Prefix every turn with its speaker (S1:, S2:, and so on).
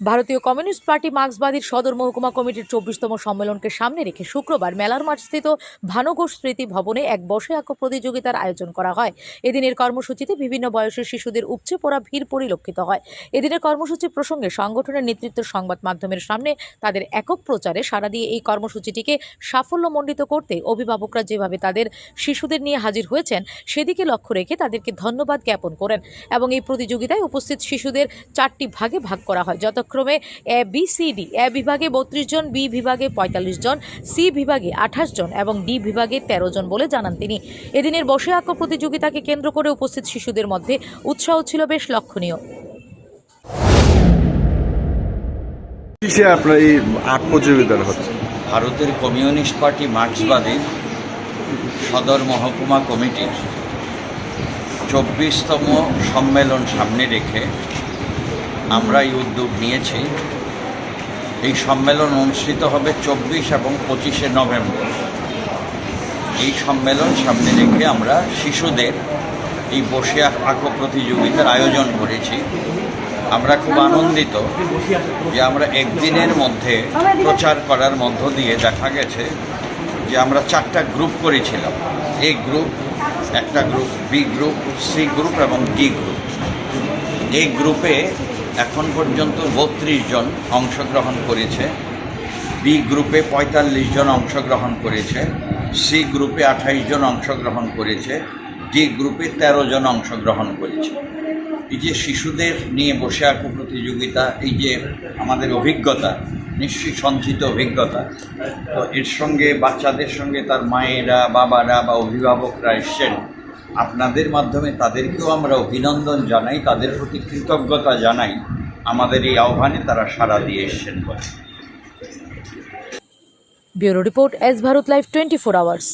S1: ভারতীয় communist party মার্ক্সবাদীর সদর মহকুমা কমিটির চব্বিশতম সম্মেলনকে সামনে রেখে শুক্রবার মেলার মাঠস্থিত ভানুঘোষ স্মৃতি ভবনে এক বসে আঁকো প্রতিযোগিতার আয়োজন করা হয়। এদিনের কর্মসূচিতে বিভিন্ন বয়সের শিশুদের উপচে পড়া ভিড় পরিলক্ষিত হয়। এদিনের কর্মসূচি প্রসঙ্গে সংগঠনের নেতৃত্ব সংবাদ মাধ্যমের সামনে তাদের একক প্রচারে সাড়া দিয়ে এই কর্মসূচিটিকে সাফল্যমণ্ডিত করতে অভিভাবকরা যেভাবে তাদের শিশুদের নিয়ে হাজির হয়েছেন, সেদিকে লক্ষ্য রেখে তাদেরকে ধন্যবাদ জ্ঞাপন করেন এবং এই প্রতিযোগিতায় উপস্থিত শিশুদের চারটি ভাগে ভাগ করা হয়। যথাক্রমে A B C D A বিভাগে বত্রিশ জন বি বিভাগে পঁয়তাল্লিশ জন সি বিভাগে আঠাশ জন এবং ডি বিভাগে তেরো জন বলে জানান তিনি। এদিনের বসে আঁকো প্রতিযোগিতাকে কেন্দ্র করে উপস্থিত শিশুদের মধ্যে উৎসাহ ছিল বেশ লক্ষণীয়।
S2: কিসে আপনার এই আর্ট প্রতিযোগিতাটা হচ্ছে?
S3: ভারতের কমিউনিস্ট পার্টি মার্ক্সবাদীর সদর মহকুমা কমিটির চব্বিশতম সম্মেলন সামনে রেখে আমরা এই উদ্যোগ নিয়েছি। এই সম্মেলন অনুষ্ঠিত হবে চব্বিশ এবং পঁচিশে নভেম্বর। এই সম্মেলন সামনে রেখে আমরা শিশুদের এই বসে আঁকো প্রতিযোগিতার আয়োজন করেছি। আমরা খুব আনন্দিত যে আমরা একদিনের মধ্যে প্রচার করার মধ্য দিয়ে দেখা গেছে যে আমরা চারটা গ্রুপ করেছিলাম। এ গ্রুপ, একটা group, B group, C group এবং ডি গ্রুপ। এই গ্রুপে এখন পর্যন্ত বত্রিশ জন অংশগ্রহণ করেছে। বি গ্রুপে পঁয়তাল্লিশ জন অংশগ্রহণ করেছে। সি গ্রুপে আঠাইশ জন অংশগ্রহণ করেছে। ডি গ্রুপে তেরো জন অংশগ্রহণ করেছে। এই যে শিশুদের নিয়ে বসে আঁকো প্রতিযোগিতা, এই যে আমাদের অভিজ্ঞতা, নিশ্চয়ই সঞ্চিত অভিজ্ঞতা, তো এর সঙ্গে বাচ্চাদের সঙ্গে তার মায়েরা, বাবারা বা অভিভাবকরা এসছেন। আপনাদের মাধ্যমে তাদেরকেও আমরা অভিনন্দন জানাই, তাদের প্রতি কৃতজ্ঞতা জানাই। আমাদের এই আহ্বানে তারা সাড়া দিয়ে এসছেন বলে।
S1: Bureau report S Bharat live twenty four hours.